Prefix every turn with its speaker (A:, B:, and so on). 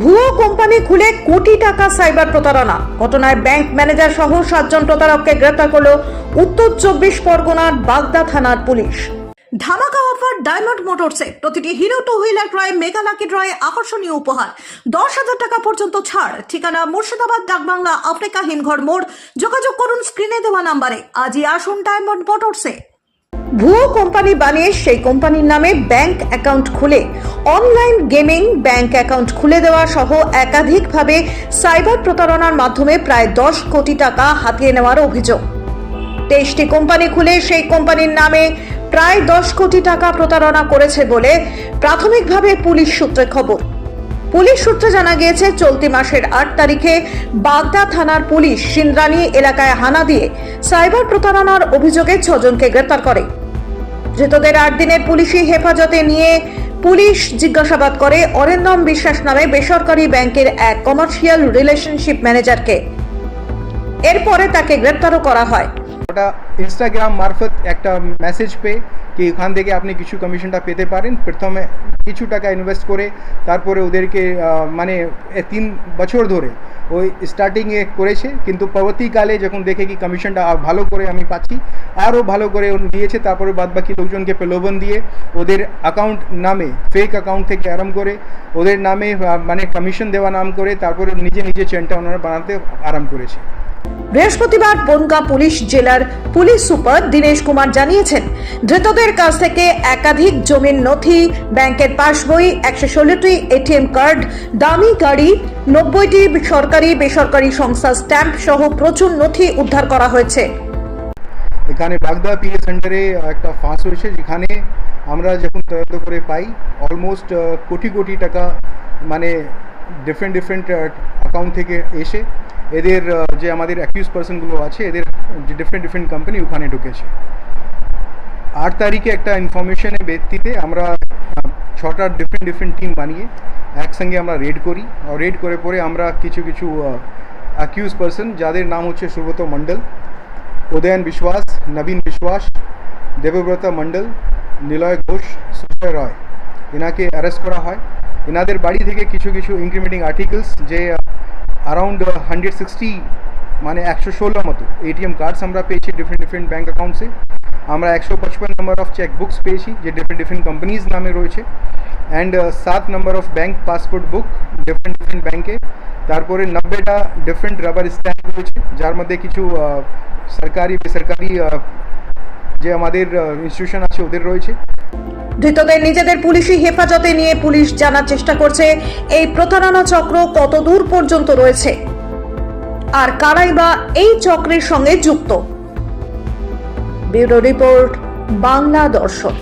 A: ভুয়ো কোম্পানি খুলে কোটি টাকা সাইবার প্রতারণা। ঘটনায় ব্যাংক ম্যানেজার সহ সাতজন প্রতারককে গ্রেপ্তার করল উত্তর চব্বিশ পরগনার বাগদা থানার পুলিশ। ধামাকা অফার ডায়মন্ড মোটরসে প্রতিটি হিরো টু হুইলার ক্রয়ে, মেগা লাকি ড্রয়ে আকর্ষণীয় উপহার। দশ হাজার টাকা পর্যন্ত ছাড়। ঠিকানা মুর্শিদাবাদ, ডাকবাংলা আফ্রিকা হিমঘর মোড়। যোগাযোগ করুন স্ক্রিনে দেওয়া নাম্বারে। আজই আসুন ডায়মন্ড মোটরসে। ভুয়ো কোম্পানি বানিয়ে সেই কোম্পানির নামে ব্যাংক অ্যাকাউন্ট খুলে। অনলাইন গেমিং ব্যাংক অ্যাকাউন্ট খুলে দেওয়া সহ একাধিকভাবে সাইবার প্রতারণার মাধ্যমে প্রায় দশ কোটি টাকা হাতিয়ে নেওয়ার অভিযোগ। তেইশটি কোম্পানি খুলে সেই কোম্পানির নামে প্রায় দশ কোটি টাকা প্রতারণা করেছে বলে প্রাথমিকভাবে পুলিশ সূত্রে খবর। পুলিশ সূত্রে জানা গিয়েছে, চলতি মাসের আট তারিখে বাগদা থানার পুলিশ সিন্দ্রানী এলাকায় হানা দিয়ে সাইবার প্রতারণার অভিযোগে ছজনকে গ্রেপ্তার করে। ধৃতদের আট দিনের পুলিশি হেফাজতে নিয়ে পুলিশ জিজ্ঞাসাবাদ করে অরিন্দম বিশ্বাস নামে বেসরকারি ব্যাংকের এক কমার্শিয়াল রিলেশনশিপ ম্যানেজারকে এরপরে তাকে গ্রেপ্তারও করা হয়।
B: ইনস্টাগ্রাম মারফত একটা মেসেজ পেয়ে কি ওখান থেকে আপনি কিছু কমিশনটা পেতে পারেন। প্রথমে কিছু টাকা ইনভেস্ট করে তারপরে ওদেরকে মানে তিন বছর ধরে ওই স্টার্টিংয়ে করেছে। কিন্তু পরবর্তীকালে যখন দেখে কি কমিশনটা ভালো করে আমি পাচ্ছি, আরও ভালো করে দিয়েছে, তারপরে বাদবাকি লোকজনকে প্রলোভন দিয়ে ওদের অ্যাকাউন্ট নামে ফেক অ্যাকাউন্ট থেকে আরম্ভ করে ওদের নামে মানে কমিশন দেওয়া নাম করে তারপরে নিজে নিজে চেনটা ওনারা বানাতে আরাম করেছে।
A: বৃহস্পতিবার বনগাঁ পুলিশ জেলার পুলিশ সুপার দীনেশ কুমার জানিয়েছেন, ধৃতদের কাছ থেকে একাধিক জমির নথি, ব্যাংকের পাসবই, একশো ষোলোটি এটিএম কার্ড, দামি গাড়ি, নব্বইটি সরকারি বেসরকারি সংস্থা স্ট্যাম্প সহ প্রচুর নথি উদ্ধার করা হয়েছে।
B: এখানে বাগদা পিএ সেন্টারে একটা ফাঁস হয়েছে, যেখানে আমরা যখন তদন্ত করে পাই অলমোস্ট কোটি কোটি টাকা মানে ডিফারেন্ট ডিফারেন্ট অ্যাকাউন্ট থেকে এসে এদের যে আমাদের অ্যাকিউজ পার্সনগুলো আছে এদের যে ডিফারেন্ট ডিফারেন্ট কোম্পানি ওখানে ঢুকেছে। আট তারিখে একটা ইনফরমেশনের ভিত্তিতে আমরা আহ, ছটা ডিফারেন্ট ডিফারেন্ট টিম বানিয়ে একসঙ্গে আমরা রেড করি। রেড করে পরে আমরা কিছু কিছু অ্যাকিউজ পার্সন যাদের নাম হচ্ছে সুব্রত মণ্ডল উদয়ন বিশ্বাস নবীন বিশ্বাস দেবব্রত মণ্ডল নিলয় ঘোষ সুজয় রয়। এনাকে অ্যারেস্ট করা হয়। এনাদের বাড়ি থেকে কিছু কিছু ইনক্রিমেটিং আর্টিকেলস যে অ্যারাউন্ড হান্ড্রেড সিক্সটি মানে একশো ষোলো মতো এটিএম কার্ডস আমরা পেয়েছি ডিফারেন্ট ডিফারেন্ট ব্যাঙ্ক অ্যাকাউন্টসে আমরা একশো পঁচপন নাম্বার অফ চেক বুকস পেয়েছি যে ডিফারেন্ট ডিফারেন্ট কোম্পানিজ নামে রয়েছে অ্যান্ড সাত number of bank passport book different different ব্যাঙ্কে তারপরে নব্বইটা ডিফারেন্ট রাবার স্ট্যাম্প রয়েছে যার মধ্যে কিছু আহ, সরকারি বেসরকারি আহ, যে আমাদের ইনস্টিটিউশন আছে ওদের রয়েছে
A: ধৃতদের নিজেদের পুলিশি হেফাজতে নিয়ে পুলিশ জানার চেষ্টা করছে। এই প্রতারণা চক্র কত দূর পর্যন্ত রয়েছে? আর কারাই বা এই চক্রের সঙ্গে যুক্ত? ব্যুরো রিপোর্ট, বাংলা দর্শন